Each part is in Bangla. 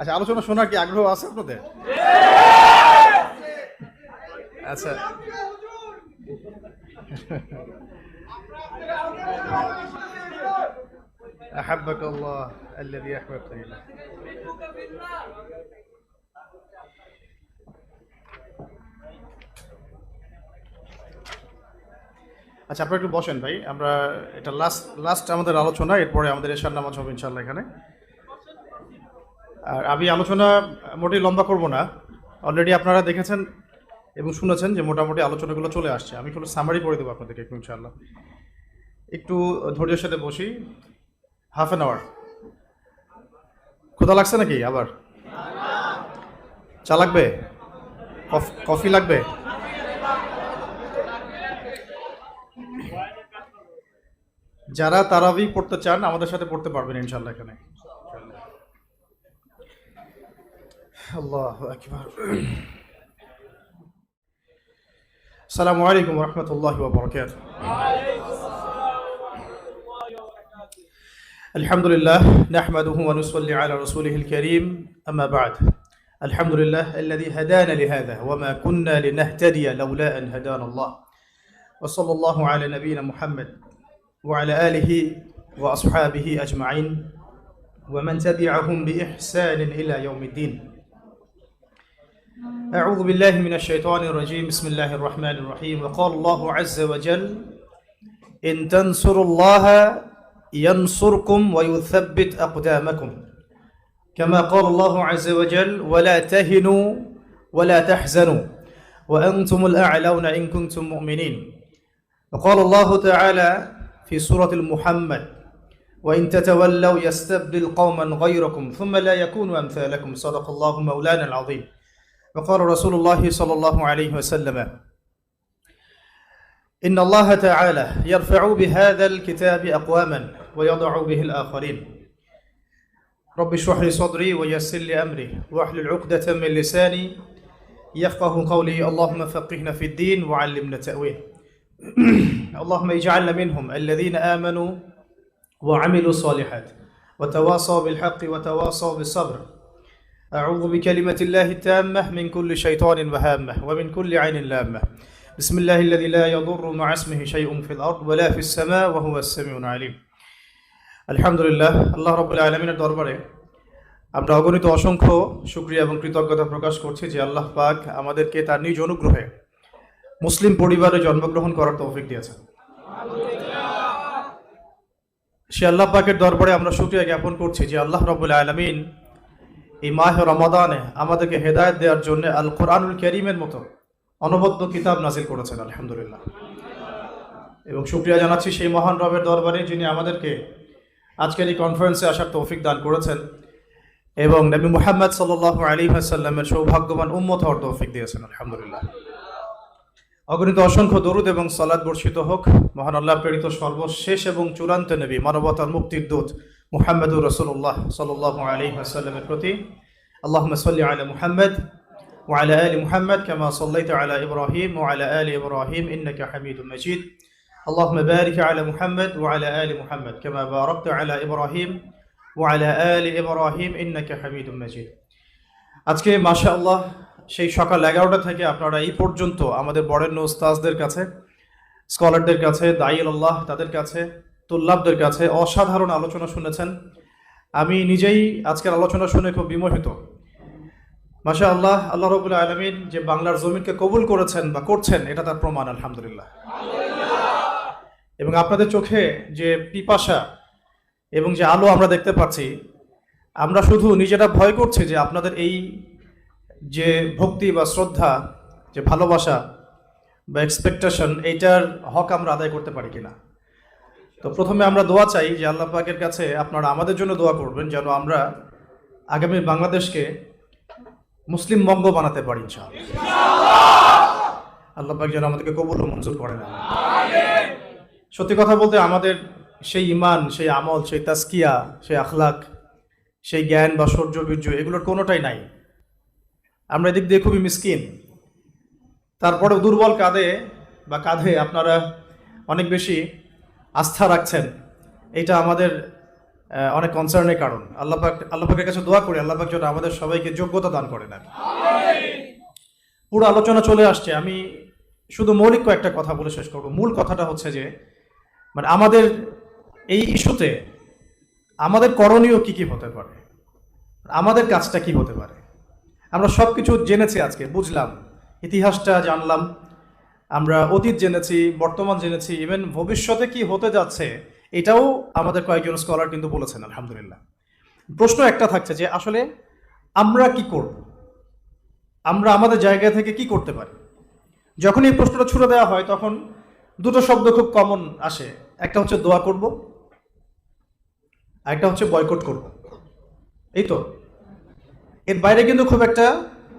আচ্ছা আলোচনা শোনার কি আগ্রহ আছে আপনাদের আচ্ছা أحبك الله الذي أحببتني له আচ্ছা আপনারা একটু বসেন ভাই আমরা এটা লাস্ট লাস্ট আমাদের আলোচনা এরপরে আমাদের এশার নামাজ হবে ইনশাল্লাহ এখানে আর আমি আলোচনা মোটেই লম্বা করব না। অলরেডি আপনারা দেখেছেন এবং শুনেছেন যে মোটামুটি আলোচনাগুলো চলে আসছে। আমি শুধু সামারি করে দেবো আপনাদেরকে একটু ইনশাল্লাহ একটু ধৈর্যের সাথে বসি। হাফ অ্যান আওয়ার ক্ষুধা লাগছে নাকি আবার? চা লাগবে? কফ- কফি লাগবে? যারা তারাবি পড়তে চান, আমাদের সাথে পড়তে পারবেন ইনশাল্লাহ এখানে। الله أكبر. السلام عليكم ورحمة الله وبركاته. الحمد لله نحمده ونصلي على رسوله الكريم. أما بعد الحمد لله الذي هدانا لهذا وما كنا لنهتدي لولا أن هدانا الله. وصلى الله على نبينا محمد وعلى آله وأصحابه أجمعين. ومن تبعهم بإحسان إلى يوم الدين. أعوذ بالله من الشيطان الرجيم. بسم الله الرحمن الرحيم. وقال الله عز وجل إن تنصروا الله ينصركم ويثبت أقدامكم. كما قال الله عز وجل ولا تهنوا ولا تحزنوا وأنتم الأعلون إن كنتم مؤمنين. وقال الله تعالى في سورة المحمد وإن تتولوا يستبدل قوما غيركم ثم لا يكونوا أمثالكم. صدق الله مولانا العظيم. وقال رسول الله صلى الله عليه وسلم إن الله تعالى يرفع بهذا الكتاب أقواما ويضع به الآخرين. رب اشرح لي صدري ويسر لي أمري واحلل عقدة من لساني يفقه قولي اللهم فقهنا في الدين وعلمنا التأويل اللهم اجعلنا منهم الذين آمنوا وعملوا الصالحات وتواصوا بالحق وتواصوا بالصبر. أعوذ بكلمة الله التامة من كل شيطان وهامة ومن كل عين لامة بسم الله الذي لا يضر مع اسمه شيء في الأرض ولا في السماء وهو السميع العليم আলহামদুলিল্লাহ আল্লাহ রবুল আলমিনের দরবারে আমরা অগণিত অসংখ্য শুক্রিয়া এবং কৃতজ্ঞতা প্রকাশ করছি যে আল্লাহ পাক আমাদেরকে তার নিজ অনুগ্রহে মুসলিম পরিবারে জন্মগ্রহণ করার তৌফিক দিয়েছেন সে আল্লাহ পাকের দরবারে আমরা শুক্রিয়া জ্ঞাপন করছি যে আল্লাহ রবুল আলমিন এই মাহ রমাদানে আমাদেরকে হেদায়ত দেওয়ার জন্য আল কোরআনুল করিমের মতো অনবদ্য কিতাব নাজিল করেছেন, আলহামদুলিল্লাহ। এবং শুক্রিয়া জানাচ্ছি সেই মহান রবের দরবারে যিনি আমাদেরকে আজকের এই কনফারেন্সে আসার তৌফিক দান করেছেন এবং নবী মুহাম্মদ সাল আলী সাল্লামের সৌভাগ্যবান উম্মত হওয়ার তৌফিক দিয়েছেন, আলহামদুলিল্লাহ। অগণিত অসংখ্য দরুদ এবং সালাদ বর্ষিত হোক। মহান আল্লাহ প্রেরিত সর্বশেষ এবং চূড়ান্ত নবী মানবতার মুক্তির দূত মুহাম্মদুর রসুল্লাহ সাল আলী সাল্লামের প্রতি আল্লাহ সাল্লি আলা মুহাম্মদ وعلى آل محمد كما صليت على إبراهيم وعلى آل إبراهيم إنك حميد مجيد اللهم بارك على محمد وعلى آل محمد كما باركت على إبراهيم وعلى آل إبراهيم إنك حميد مجيد আজকে মাশা আল্লাহ সেই সকাল এগারোটা থেকে আপনারা এই পর্যন্ত আমাদের বরেণ্য উস্তাজদের কাছে স্কলারদের কাছে দাইল আল্লাহ তাদের কাছে তুল্লাবদের কাছে অসাধারণ আলোচনা শুনেছেন। আমি নিজেই আজকের আলোচনা শুনে খুব বিমোহিত। মাশা আল্লাহ আল্লাহ রবুল্লা আলমিন যে বাংলার জমিনকে কবুল করেছেন বা করছেন, এটা তার প্রমাণ, আলহামদুলিল্লাহ। এবং আপনাদের চোখে যে পিপাসা এবং যে আলো আমরা দেখতে পাচ্ছি, আমরা শুধু নিজেরা ভয় করছি যে আপনাদের এই যে ভক্তি বা শ্রদ্ধা, যে ভালোবাসা বা এক্সপেকটেশন এইটার হক আমরা আদায় করতে পারি কিনা। তো প্রথমে আমরা দোয়া চাই যে আল্লাহ পাকের কাছে আপনারা আমাদের জন্য দোয়া করবেন যেন আমরা আগামী বাংলাদেশকে মুসলিম বঙ্গ বানাতে পারি আল্লাহ পাক যেন আমাদেরকে কবুল ও মঞ্জুর করেন সত্যি কথা বলতে আমাদের সেই ইমান সেই আমল সেই তাস্কিয়া সেই আখলাক সেই জ্ঞান বা শৌর্য বীর্য এগুলোর কোনোটাই নাই। আমরা এদিক দিয়ে খুবই মিসকিন। তারপরে দুর্বল কাঁধে বা কাঁধে আপনারা অনেক বেশি আস্থা রাখছেন, এটা আমাদের অনেক কনসার্নের কারণ। আল্লাহ পাক, আল্লাহ পাকের কাছে দোয়া করি, আল্লাহ পাক যেন আমাদের সবাইকে যোগ্যতা দান করেন আর পুরো আলোচনা চলে আসছে। আমি শুধু মৌলিক কয়েকটা কথা বলে শেষ করব। মূল কথাটা হচ্ছে যে মানে আমাদের এই ইস্যুতে আমাদের করণীয় কি কি হতে পারে? আমাদের কাজটা কি হতে পারে? আমরা সব কিছু জেনেছি আজকে, বুঝলাম, ইতিহাসটা জানলাম আমরা অতীত জেনেছি, বর্তমান জেনেছি ইভেন ভবিষ্যতে কি হতে যাচ্ছে, এটাও আমাদের কয়েকজন স্কলার কিন্তু বলেছেন, আলহামদুলিল্লাহ। প্রশ্ন একটা থাকছে যে আসলে আমরা কি করব? আমরা আমাদের জায়গা থেকে কি করতে পারি? যখন এই প্রশ্নটা ছুড়ে দেওয়া হয়, তখন দুটো শব্দ খুব কমন আসে। একটা হচ্ছে দোয়া করব একটা হচ্ছে বয়কট করব। এই তো? এর বাইরে কিন্তু খুব একটা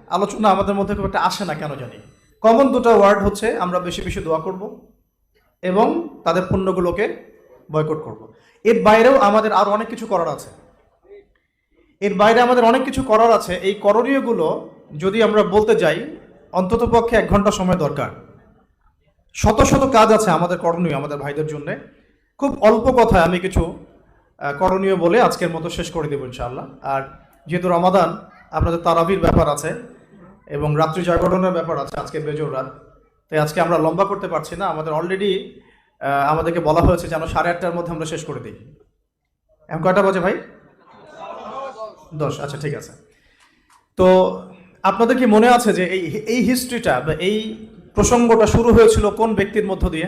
আলোচনা আমাদের মধ্যে খুব একটা আসে না, কেন জানি? কমন দুটো ওয়ার্ড হচ্ছে, আমরা বেশি বেশি দোয়া করব এবং তাদের পণ্যগুলোকে বয়কট করব। এর বাইরেও আমাদের আরও অনেক কিছু করার আছে। এর বাইরে আমাদের অনেক কিছু করার আছে। এই করণীয়গুলো যদি আমরা বলতে যাই, অন্তত পক্ষে এক ঘণ্টা সময় দরকার। শত শত কাজ আছে আমাদের করণীয়, আমাদের ভাইদের জন্য। খুব অল্প কথায় আমি কিছু করণীয় বলে আজকের মতো শেষ করে দেবো ইনশাআল্লাহ। আর যেহেতু রমাদান, আপনাদের তারাবির ব্যাপার আছে এবং রাত্রি জাগরণের ব্যাপার আছে, আজকে বেজোর রাত। তাই আজকে আমরা লম্বা করতে পারছি না। আমাদের অলরেডি আমাদেরকে বলা হয়েছে যেন সাড়ে আটটার মধ্যে আমরা শেষ করে দিই। এখন কয়টা বাজে ভাই? দশ আচ্ছা ঠিক আছে। তো আপনাদের কি মনে আছে যে এই এই হিস্ট্রিটা বা এই প্রসঙ্গটা শুরু হয়েছিল কোন ব্যক্তির মধ্য দিয়ে?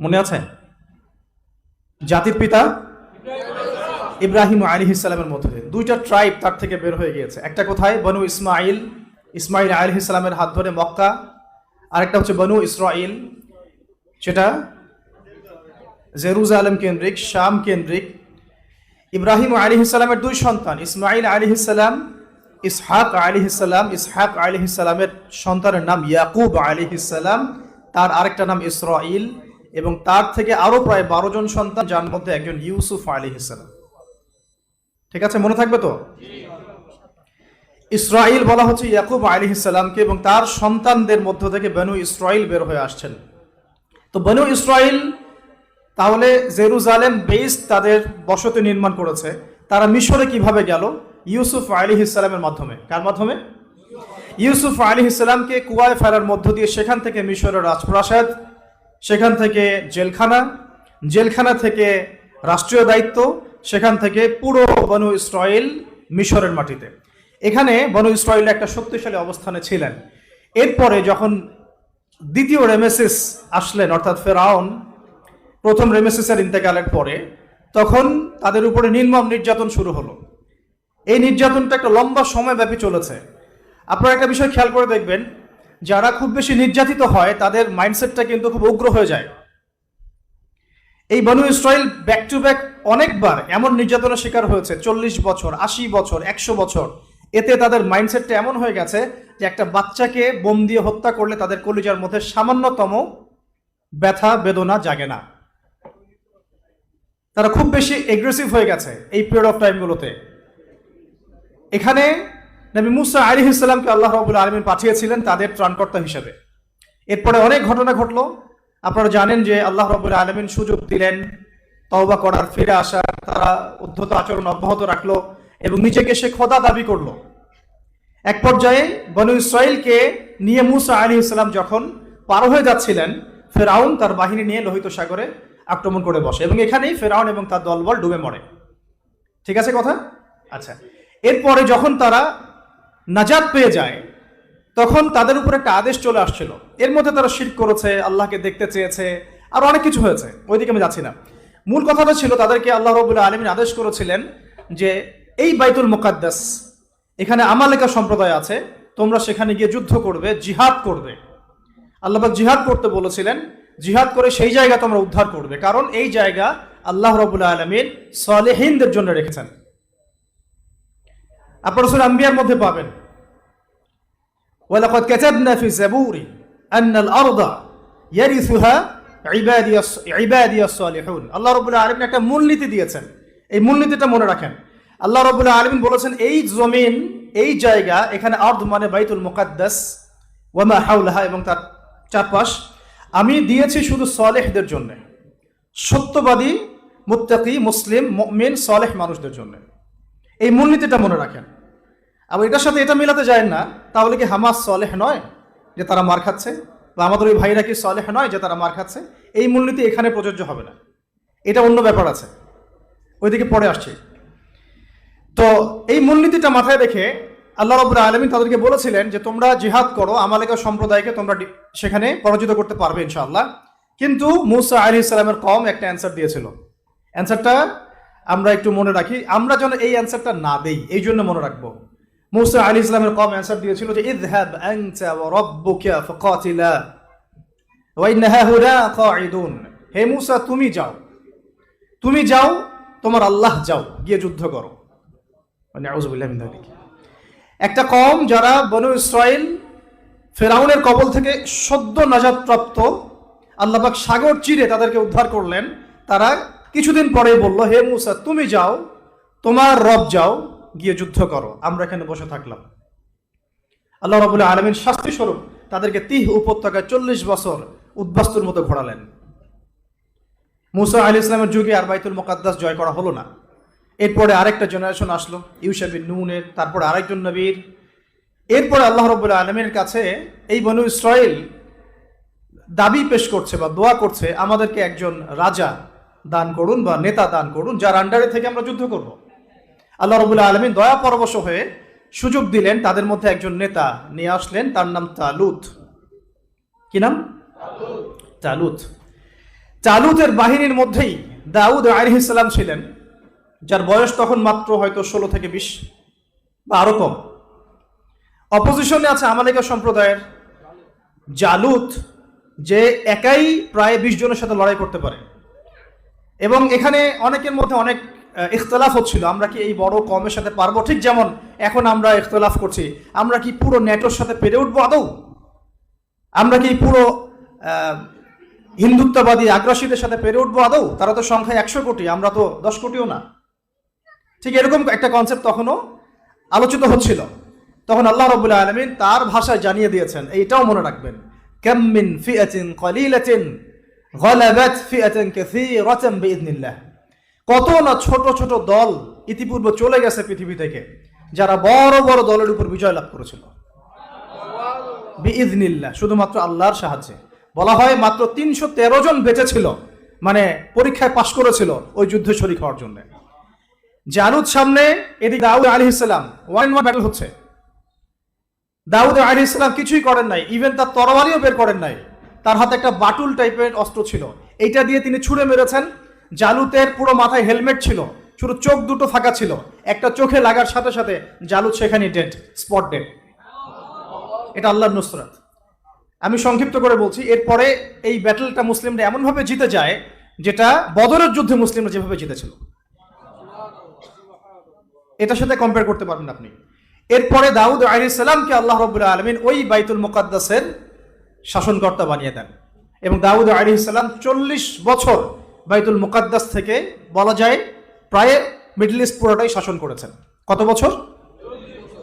মনে আছে? জাতির পিতা ইব্রাহিম আলী ইসলামের মধ্য দিয়ে। দুইটা ট্রাইব তার থেকে বের হয়ে গিয়েছে। একটা কোথায়? বনু ইসমাইল ইসমাইল আলী ইসলামের হাত ধরে মক্কা। আরেকটা হচ্ছে বনু ইসরাইল সেটা জেরুজালেম কেন্দ্রিক, শাম কেন্দ্রিক। ইব্রাহিম আলী ইসলামের দুই সন্তান, ইসমাইল আলী ইসলাম ইসহাক আলী ইসলাম ইসহাক আলী ইসলামের সন্তানের নাম ইয়াকুব আলী ইসলাম তার আরেকটা নাম ইসরাইল এবং তার থেকে আরও প্রায় বারো জন সন্তান, যার মধ্যে একজন ইউসুফ আলী ইসলাম ঠিক আছে, মনে থাকবে তো? ইসরাইল বলা হচ্ছে ইয়াকুব আলী ইসলামকে এবং তার সন্তানদের মধ্য থেকে বেনু ইসরাইল বের হয়ে আসছেন। তো বেনু ইসরাইল তাহলে জেরুজালেম বেস তাদের বসতি নির্মাণ করেছে। তারা মিশরে কীভাবে গেল? ইউসুফ আলী ইসলামের মাধ্যমে। কার মাধ্যমে? ইউসুফ আলী ইসলামকে কুয়ায় ফেরার মধ্য দিয়ে সেখান থেকে মিশরের রাজপ্রাসাদ, সেখান থেকে জেলখানা জেলখানা থেকে রাষ্ট্রীয় দায়িত্ব, সেখান থেকে পুরো বনু ইসরায়েল মিশরের মাটিতে। এখানে বনু ইসরায়েল একটা শক্তিশালী অবস্থানে ছিলেন। এরপরে যখন দ্বিতীয় রেমেসিস আসলেন, অর্থাৎ ফেরাউন, প্রথম রেমেসিসের ইন্তেকালের পরে, তখন তাদের উপরে নির্মম নির্যাতন শুরু হলো। এই নির্যাতনটা একটা লম্বা সময়ব্যাপী চলেছে। আপনারা একটা বিষয় খেয়াল করে দেখবেন, যারা খুব বেশি নির্যাতিত হয়, তাদের মাইন্ডসেটটা কিন্তু খুব উগ্র হয়ে যায়। এই বনু ইসরায়েল ব্যাক টু ব্যাক অনেকবার এমন নির্যাতনের শিকার হয়েছে, চল্লিশ বছর, আশি বছর, একশো বছর। এতে তাদের মাইন্ডসেটটা এমন হয়ে গেছে যে একটা বাচ্চাকে বোম দিয়ে হত্যা করলে তাদের কলিজার মধ্যে সামান্যতম ব্যথা, বেদনা জাগে না। তারা খুব বেশি এগ্রেসিভ হয়ে গেছে এই পিরিয়ড অফ টাইমগুলোতে এখানে নবী মুসা আলী ইসলামকে আল্লাহ রবুল আলমিন পাঠিয়েছিলেন তাদের ত্রাণকর্তা হিসেবে। এরপরে অনেক ঘটনা ঘটলো। আপনারা জানেন যে আল্লাহ রবুল আলমিন সুযোগ দিলেন, তওবা করার, ফিরে আসার। তারা উদ্ধত আচরণ অব্যাহত রাখল। এবং নিজেকে সে খোদা দাবি করল। এক পর্যায়ে বনু ইসরায়েলকে নিয়ে মুসা আলী ইসলাম যখন পার হয়ে যাচ্ছিলেন, ফেরাউন তার বাহিনী নিয়ে লোহিত সাগরে আক্রমণ করে বসে এবং এখানেই ফেরাউন এবং তার দলবল ডুবে মরে। ঠিক আছে কথা? আচ্ছা। এরপরে যখন তারা নাজাদ পেয়ে যায়, তখন তাদের উপর একটা আদেশ চলে আসছিল। এর মধ্যে তারা শির করেছে, আল্লাহকে দেখতে চেয়েছে, আর অনেক কিছু হয়েছে। ওইদিকে আমি যাচ্ছি না। মূল কথাটা ছিল, তাদেরকে আল্লাহ রবুল্লা আলমিন আদেশ করেছিলেন যে এই বাইতুল মুকাদ্দাস এখানে আমালেকা সম্প্রদায় আছে তোমরা সেখানে গিয়ে যুদ্ধ করবে জিহাদ করবে আল্লাহবাক জিহাদ করতে বলেছিলেন জিহাদ করে সেই জায়গা তোমরা উদ্ধার করবে কারণ এই জায়গা আল্লাহ রবুল্লা আলমিন সলেহিনদের জন্য রেখেছেন আপনারা সুরা আম্বিয়ার মধ্যে পাবেন ولقد كتبنا في الزبور أن الأرض يرثها عبادي عبادي الصالحون আল্লাহ রবুল্লা আলমিন একটা মূলনীতি দিয়েছেন এই মূলনীতিটা মনে রাখেন আল্লাহ রবুল্লা আলমিন বলেছেন, এই জমিন, এই জায়গা, এখানে আর্ধ মানে বাইতুল মুকাদ্দাস ওয়ামা হাউলাহা এবং তার চারপাশ। আমি দিয়েছি শুধু সলেহদের জন্য। সত্যবাদী, মুত্তাকি, মুসলিম মিন সলেহ মানুষদের জন্য। এই মূলনীতিটা মনে রাখেন। আবার এটার সাথে এটা মিলাতে যায় না, তাহলে কি হামাস সলেহ নয়, যে তারা মার খাচ্ছে? বা আমাদের ওই ভাইরা কি সলেহ নয়, যে তারা মার খাচ্ছে? এই মূলনীতি এখানে প্রযোজ্য হবে না। এটা অন্য ব্যাপার আছে। ওইদিকে পরে আসছে। তো এই মূলনীতিটা মাথায় রেখে আল্লাহ রবুল আলমিন তাদেরকে বলেছিলেন যে তোমরা জিহাদ করো, আমালেকা সম্প্রদায়কে তোমরা সেখানে পরাজিত করতে পারবে ইনশাআল্লাহ। কিন্তু মুসা আলি ইসলামের কম একটা অ্যান্সার দিয়েছিল। অ্যান্সারটা আমরা একটু মনে রাখি, আমরা যেন এই অ্যান্সারটা না দেই, এই জন্য মনে রাখব। মুসা আলী ইসলামের কম অ্যান্সার দিয়েছিল যে, ইযহাব আনতা ওয়া হে মুসা, তুমি যাও। তুমি যাও, তোমার আল্লাহ যাও, গিয়ে যুদ্ধ করো মানে আউযুবিল্লাহি মিন যালিক একটা কম যারা বনু ইসরায়েল ফেরাউনের কবল থেকে সদ্য নাজাত প্রাপ্ত আল্লাহবাক সাগর চিরে তাদেরকে উদ্ধার করলেন, তারা কিছুদিন পরে বলল, হে মুসা, তুমি যাও, তোমার রব যাও, গিয়ে যুদ্ধ করো, আমরা এখানে বসে থাকলাম। আল্লাহ রবুল্লাহ আলমিন শাস্তি স্বরূপ তাদেরকে তিহ উপত্যকায় চল্লিশ বছর উদ্বাস্তুর মতো ঘোরালেন। মুসা আলী ইসলামের যুগে আর বাইতুল মোকাদ্দাস জয় করা হলো না। এরপরে আরেকটা জেনারেশন আসলো ইউসাবিন নুনের, তারপরে আরেকজন নবীর। এরপরে আল্লাহ রবুল্লাহ আলমের কাছে এই বনু ইসরায়েল দাবি পেশ করছে বা দোয়া করছে, আমাদেরকে একজন রাজা দান করুন বা নেতা দান করুন, যার আন্ডারে থেকে আমরা যুদ্ধ করব। আল্লাহ রবুল্লাহ আলমিন দয়া পরবশ হয়ে সুযোগ দিলেন, তাদের মধ্যে একজন নেতা নিয়ে আসলেন, তার নাম তালুত। কি নাম? তালুত। তালুতের বাহিনীর মধ্যেই দাউদ আলহিসাল্লাম ছিলেন। যার বয়স তখন মাত্র হয়তো ষোলো থেকে বিশ বা আরও কম। অপোজিশনে আছে আমালিকা সম্প্রদায়ের জালুত, যে একাই প্রায় বিশ জনের সাথে লড়াই করতে পারে। এবং এখানে অনেকের মধ্যে অনেক ইখতলাফ হচ্ছিল। আমরা কি এই বড় কমের সাথে পারব? ঠিক যেমন এখন আমরা ইখতলাফ করছি। আমরা কি পুরো নেটোর সাথে পেরে উঠবো আদৌ? আমরা কি পুরো হিন্দুত্ববাদী আগ্রাসীদের সাথে পেরে উঠবো আদৌ? তারা তো সংখ্যায় একশো কোটি, আমরা তো দশ কোটিও না। ঠিক এরকম একটা কনসেপ্ট তখনও আলোচিত হচ্ছিল। তখন আল্লাহ রবুল্লা আলমিন তার ভাষায় জানিয়ে দিয়েছেন, এইটাও মনে রাখবেন كم من فئة قليلة ফি فئة كثيرة بإذن الله কত না ছোট ছোট দল ইতিপূর্বে চলে গেছে পৃথিবী থেকে, যারা বড় বড় দলের উপর বিজয় লাভ করেছিল। বিইজনিল্লাহ শুধুমাত্র আল্লাহর সাহায্যে। বলা হয় মাত্র তিনশো তেরো জন বেঁচে ছিল মানে পরীক্ষায় পাশ করেছিল ওই যুদ্ধে শরিক হওয়ার জন্য। জালুদ সামনে, এদিকে Daud Ali Islam one one battle হচ্ছে। দাউদ আলী ইসলাম কিছুই করেন নাই ইভেন তার তরবারিও বের করেন নাই। তার হাতে একটা বাটুল টাইপের অস্ত্র ছিল। এইটা দিয়ে তিনি ছুঁড়ে মেরেছেন। জালুতের পুরো মাথায় হেলমেট ছিল। শুধু চোখ দুটো ফাঁকা ছিল। একটা চোখে লাগার সাথে সাথে জালুদ সেখানে ডেড স্পট ডেড এটা আল্লাহর নুসরাত। আমি সংক্ষিপ্ত করে বলছি, এরপরে এই ব্যাটেলটা মুসলিমরা এমনভাবে জিতে যায়, যেটা বদরের যুদ্ধে মুসলিমরা যেভাবে জিতেছিল। এটার সাথে কম্পেয়ার করতে পারবেন আপনি। এরপরে দাউদ আলাইসাল্লামকে আল্লাহ রবুল্লাহ আলমিন ওই বাইতুল মুকাদ্দাসের শাসনকর্তা বানিয়ে দেন। এবং দাউদ আলাইসাল্লাম চল্লিশ বছর বাইতুল মুকাদ্দাস থেকে বলা যায় প্রায় মিডল ইস্ট পুরোটাই শাসন করেছেন। কত বছর?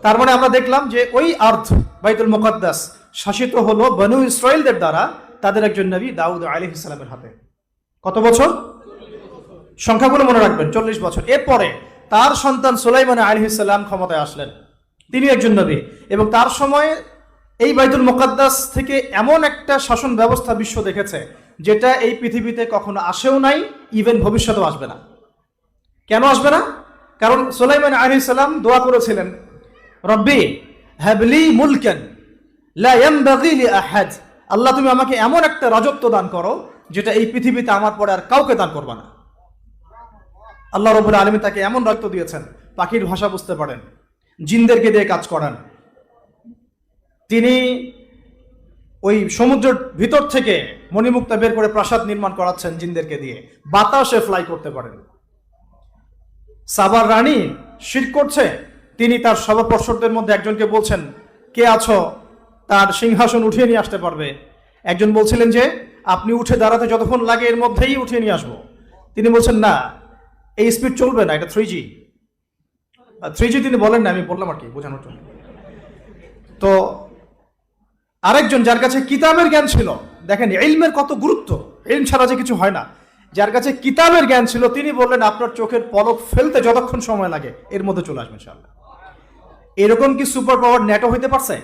তার মানে আমরা দেখলাম যে ওই আর্থ বাইতুল মুকাদ্দাস শাসিত হলো বনু ইসরায়েলদের দ্বারা, তাদের একজন নবী দাউদ আলী হাতে। কত বছর? সংখ্যাগুলো মনে রাখবেন, চল্লিশ বছর। এরপরে তার সন্তান সুলাইমান আলী ইসলাম ক্ষমতায় আসলেন। তিনি একজন নবী। এবং তার সময়ে এই বাইতুল মোকাদ্দাস থেকে এমন একটা শাসন ব্যবস্থা বিশ্ব দেখেছে, যেটা এই পৃথিবীতে কখনো আসেও নাই ইভেন ভবিষ্যতেও আসবে না। কেন আসবে না? কারণ সুলাইমান আলী দোয়া করেছিলেন, রব্বি হ্যাবলি মুলকেন আহাদ। আল্লাহ, তুমি আমাকে এমন একটা রাজত্ব দান করো, যেটা এই পৃথিবীতে আমার পরে আর কাউকে দান করবে না। আল্লাহ রবুল আলমী তাকে এমন রক্ত দিয়েছেন, পাখির ভাষা বুঝতে পারেন, জিনদেরকে দিয়ে কাজ করান। তিনি ওই সমুদ্রের ভিতর থেকে মণিমুক্তা বের করে প্রাসাদ নির্মাণ করাচ্ছেন জিনদেরকে দিয়ে। বাতাসে ফ্লাই করতে পারেন। সাবার রানী শির করছে, তিনি তার সভাপর্ষদের মধ্যে একজনকে বলছেন, কে আছো? তার সিংহাসন উঠিয়ে নিয়ে আসতে পারবে। একজন বলছিলেন যে, আপনি উঠে দাঁড়াতে যতক্ষণ লাগে এর মধ্যেই উঠিয়ে নিয়ে আসব। তিনি বলছেন, না এই স্পিড চলবে না, এটা থ্রি জি থ্রি জি তিনি বলেন না আমি বললাম আর কি, বোঝানোর জন্য। তো আরেকজন যার কাছে কিতাবের জ্ঞান ছিল, দেখেন, ইলমের কত গুরুত্ব, ইলম ছাড়া যে কিছু হয় না। যার কাছে কিতাবের জ্ঞান ছিল, তিনি বললেন, আপনার চোখের পলক ফেলতে যতক্ষণ সময় লাগে, এর মধ্যে চলে আসবেন ইনশাআল্লাহ। এরকম কি সুপার পাওয়ার নেটো হইতে পারছে?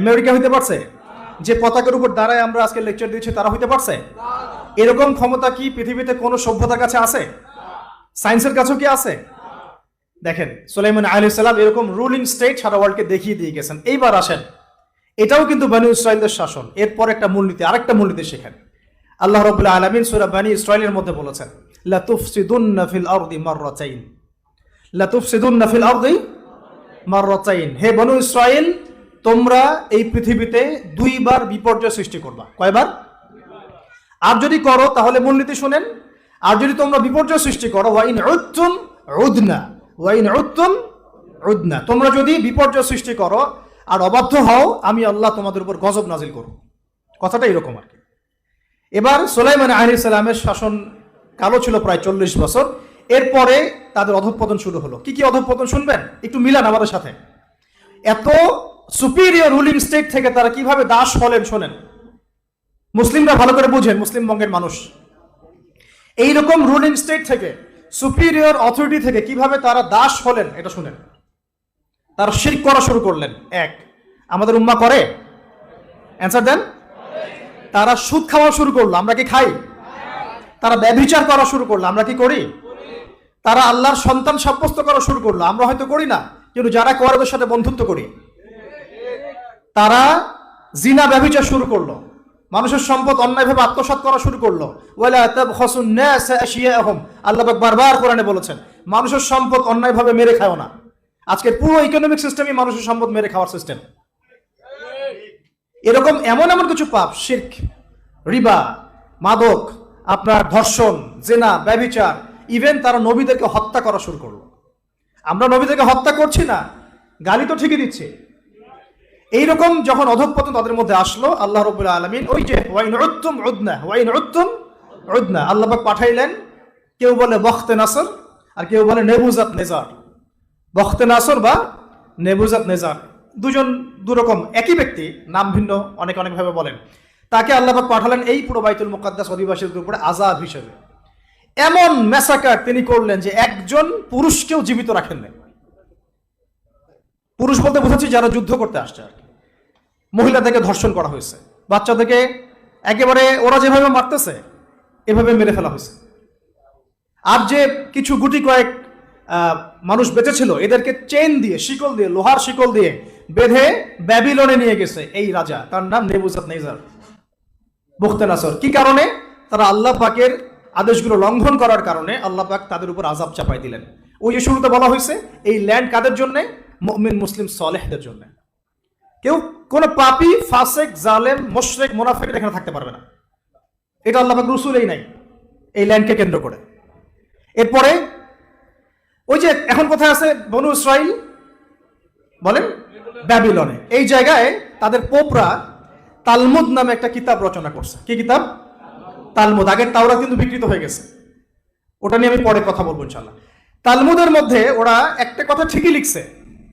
আমেরিকা হইতে পারছে? যে পতাকার উপর দাঁড়ায় আমরা আজকে লেকচার দিচ্ছি, তারা হইতে পারছে? এরকম ক্ষমতা কি পৃথিবীতে কোনো সভ্যতার কাছে আছে? সায়েন্সের কাছেও কি আছে? দেখেন, সুলাইমান আলী সাল্লাম এরকম রুলিং স্টেট সারা ওয়ার্ল্ডকে দেখিয়ে দিয়ে গেছেন। এইবার আসেন। এটাও কিন্তু বানি ইসরায়েলদের শাসন। এরপর একটা মূলনীতি, আরেকটা মূলনীতি শেখেন। আল্লাহ রবুল্লাহ আলমিন সুরা বানি ইসরায়েলের মধ্যে বলেছেন, লাতুফসিদুন্না ফিল আরদি মাররাতাইন। লাতুফসিদুন্না ফিল আরদি মাররাতাইন। হে বনু ইসরায়েল, তোমরা এই পৃথিবীতে দুইবার বিপর্যয় সৃষ্টি করবা। কয়বার? আর যদি করো, তাহলে মূলনীতি শুনেন আর যদি তোমরা বিপর্যয় সৃষ্টি করো, ওয়াইন উত্তুম উদনা, ওয়াইন উত্তুম উদনা। তোমরা যদি বিপর্যয় সৃষ্টি করো আর অবাধ্য হও, আমি আল্লাহ তোমাদের উপর গজব নাজিল করব। কথাটা এরকম আর কি। এবার সোলাইমান আহলি সালামের শাসন কালো ছিল প্রায় চল্লিশ বছর। এরপরে তাদের অধঃপতন শুরু হলো। কি কি অধঃপতন শুনবেন? একটু মিলান আমাদের সাথে। এত সুপিরিয়র রুলিং স্টেট থেকে তারা কীভাবে দাস হলেন, শোনেন। মুসলিমরা ভালো করে বুঝেন, মুসলিম বঙ্গের মানুষ। এইরকম রুলিং স্টেট থেকে সুপিরিয়র অথরিটি থেকে কীভাবে তারা দাস হলেন, এটা শুনেন। তারা শির করা শুরু করলেন। এক, আমাদের উম্মা করে? অ্যান্সার দেন। তারা সুদ খাওয়া শুরু করল, আমরা কি খাই? তারা ব্যভিচার করা শুরু করল, আমরা কি করি? তারা আল্লাহর সন্তান সাব্যস্ত করা শুরু করল, আমরা হয়তো করি না, কিন্তু যারা করে সাথে বন্ধুত্ব করি। তারা জিনা ব্যভিচার শুরু করল। মানুষের সম্পদ অন্যায়ভাবে আত্মসাৎ করা শুরু করল। ওয়ালা তাবখাসুন নাস আশিয়াহুম আল্লাহ পাক বারবার কোরআনে বলেছেন, মানুষের সম্পদ অন্যায়ভাবে মেরে খাও না। আজকের পুরো ইকোনমিক সিস্টেমই মানুষের সম্পদ মেরে খাওয়ার সিস্টেম এরকম এমন এমন কিছু পাপ, শির্ক, রিবা, মাদক, আপনার ধর্ষণ, জেনা, ব্যভিচার ইভেন তারা নবীদেরকে হত্যা করা শুরু করল। আমরা নবীদেরকে হত্যা করছি না, গালি তো ঠিকই দিচ্ছি। এইরকম যখন অধঃপতন তাদের মধ্যে আসলো, আল্লাহ রবুল্লাহ আলমিন, ওই যে, ওয়াইন উত্তম উদ্না, ওয়াইন উত্তম উদ্না। আল্লাহবাক পাঠাইলেন, কেউ বলে বখতে নাসর, আর কেউ বলে নেবুজাত নেজার। বখতে নাসর বা নেবুজাত নেজার। দুজন, দুরকম একই ব্যক্তি, নাম ভিন্ন, অনেক অনেকভাবে বলেন। তাকে আল্লাহফাক পাঠালেন এই পুরো বাইতুল মুকাদ্দাস অধিবাসীদের উপরে আজাদ হিসেবে। এমন মেসাকার তিনি করলেন যে একজন পুরুষকেও জীবিত রাখেন নাই পুরুষ বলতে বোঝাচ্ছি যারা যুদ্ধ করতে আসছে আর কি। মহিলাদেরকে ধর্ষণ করা হয়েছে। বাচ্চাদেরকে একেবারে ওরা যেভাবে মারতেছে, এভাবে মেরে ফেলা হয়েছে। আর যে কিছু গুটি কয়েক মানুষ বেঁচে ছিল এদেরকে চেন দিয়ে, শিকল দিয়ে, লোহার শিকল দিয়ে বেঁধে ব্যাবিলনে নিয়ে গেছে এই রাজা। তার নাম নেবুজাত নেজার। বুখতে নাসর। কি কারণে? তারা আল্লাহ পাকের আদেশগুলো লঙ্ঘন করার কারণে আল্লাহ পাক তাদের উপর আজাব চাপাই দিলেন। ওই যে শুরুতে বলা হয়েছে, এই ল্যান্ড কাদের জন্যে? মুসলিম, সলেহদের জন্য। কেউ কোনো পাপি, ফাসেক, জালেম, মোশরেক, মোনাফেক এখানে থাকতে পারবে না। এটা আল্লাহ রসুলেই নাই, এই ল্যান্ডকে কেন্দ্র করে। এরপরে ওই যে এখন কোথায় আছে বনু ইসরাইল? বলেন, ব্যাবিলনে। এই জায়গায় তাদের পোপরা তালমুদ নামে একটা কিতাব রচনা করছে। কি কিতাব? তালমুদ। আগের তাওরা কিন্তু বিকৃত হয়ে গেছে। ওটা নিয়ে আমি পরে কথা বলব ইনশাল্লাহ তালমুদের মধ্যে ওরা একটা কথা ঠিকই লিখছে।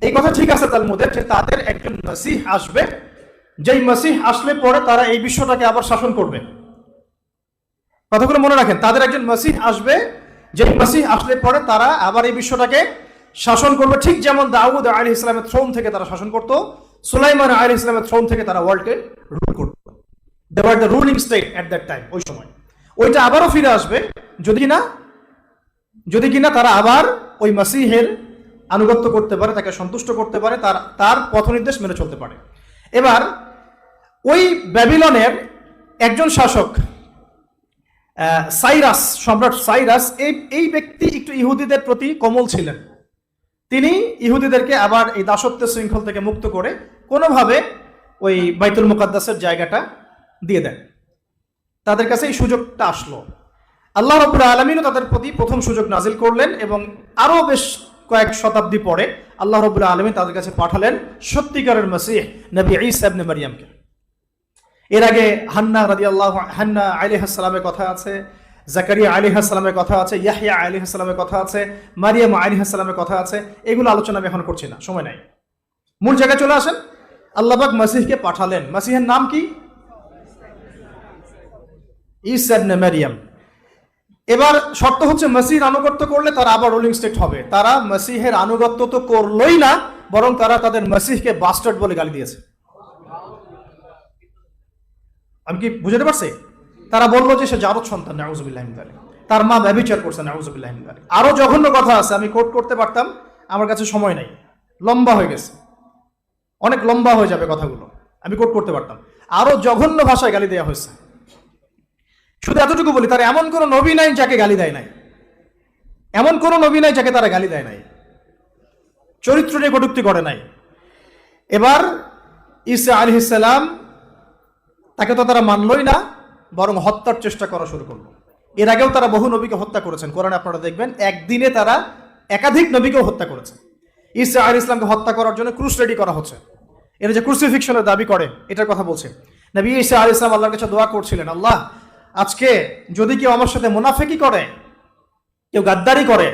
এই কথা ঠিক আছে তালমুদের যে তাদের একজন মাসিহ আসবে। যেই মাসিহ আসলে পরে তারা এই বিশ্বটাকে আবার শাসন করবে। কথাগুলো মনে রাখেন, তাদের একজন মাসিহ আসবে যে মাসিহ আসলে পরে তারা আবার এই বিশ্বটাকে শাসন করবে। ঠিক যেমন দাউদ আলী ইসলামের থ্রোন থেকে তারা শাসন করত, সুলাইমান আলী ইসলামের থ্রোন থেকে তারা ওয়ার্ল্ডকে রুল করত। They were the ruling state at that time ওই সময়। ওইটা আবারও ফিরে আসবে, যদি না, যদি কিনা তারা আবার ওই মাসিহের আনুগত্য করতে পারে, তাকে সন্তুষ্ট করতে পারে, তার তার পথ নির্দেশ মেনে চলতে পারে। এবার, ওই ব্যাবিলনের একজন শাসক সাইরাস, সম্রাট সাইরাস, এই এই ব্যক্তি একটু ইহুদিদের প্রতি কোমল ছিলেন। তিনি ইহুদিদেরকে আবার এই দাসত্বের শৃঙ্খল থেকে মুক্ত করে কোনোভাবে ওই বাইতুল মুকাদ্দাসের জায়গাটা দিয়ে দেন। তাদের কাছে এই সুযোগটা আসলো। আল্লাহ রবুল আলমিনও তাদের প্রতি প্রথম সুযোগ নাজিল করলেন এবং আরও বেশ কয়েক শতাব্দী পরে আল্লাহ রবুল আলমিন তাদের কাছে পাঠালেন সত্যিকারের মসিহ নবী ইসাবনে মারিয়ামকে। এর আগে হান্না রাদি আল্লাহ হান্না আলী হাসসালামের কথা আছে, জাকারিয়া আলী হাসসালামের কথা আছে ইয়াহিয়া আলী হাসসালামের কথা আছে, মারিয়াম আলী হাসসালামের কথা আছে, এগুলো আলোচনা আমি এখন করছি না, সময় নাই। মূল জায়গায় চলে আসেন আল্লাহবাক মাসিহকে পাঠালেন। মাসিহের নাম কি? ইসাবনে মারিয়াম। এবার শর্ত হচ্ছে মসির আনুগত্য করলে তারা আবার রোলিং স্টেট হবে। তারা মসিহের আনুগত্য তো করলোই না, বরং তারা তাদের মসিহকে বাস্টার্ড বলে গালি দিয়েছে। আমি কি বুঝতে পারছি? তারা বলল যে সে জারদ সন্তান, নাউজুবিল্লাহ তার মা ব্যবচার করছে, নাউজুবিল্লাহ আরও জঘন্য কথা আছে, আমি কোট করতে পারতাম, আমার কাছে সময় নাই। লম্বা হয়ে গেছে। অনেক লম্বা হয়ে যাবে কথাগুলো। আমি কোট করতে পারতাম। আরও জঘন্য ভাষায় গালি দেওয়া হয়েছে। শুধু এতটুকু বলি, তার এমন কোন নবী নাই যাকে গালি দেয় নাই। এমন কোন নবী নাই যাকে তারা গালি দেয় নাই। চরিত্র নিয়ে কটুক্তি করে নাই। এবার ইসা আলহিসাল্লাম তাকে তো তারা মানলই না, বরং হত্যার চেষ্টা করা শুরু করল। এর আগেও তারা বহু নবীকে হত্যা করেছেন। কোরআনে আপনারা দেখবেন, একদিনে তারা একাধিক নবীকেও হত্যা করেছে। ইসা আল ইসলামকে হত্যা করার জন্য ক্রুশ রেডি করা হচ্ছে। এরা যে ক্রুসিফিকশনের দাবি করে, এটার কথা বলছে। নবী ইসা আল ইসলাম আল্লাহর কাছে দোয়া করছিলেন, আল্লাহ আজকে যদি কেউ আমার সাথে মুনাফেকি করে কেউ গাদ্দারি করে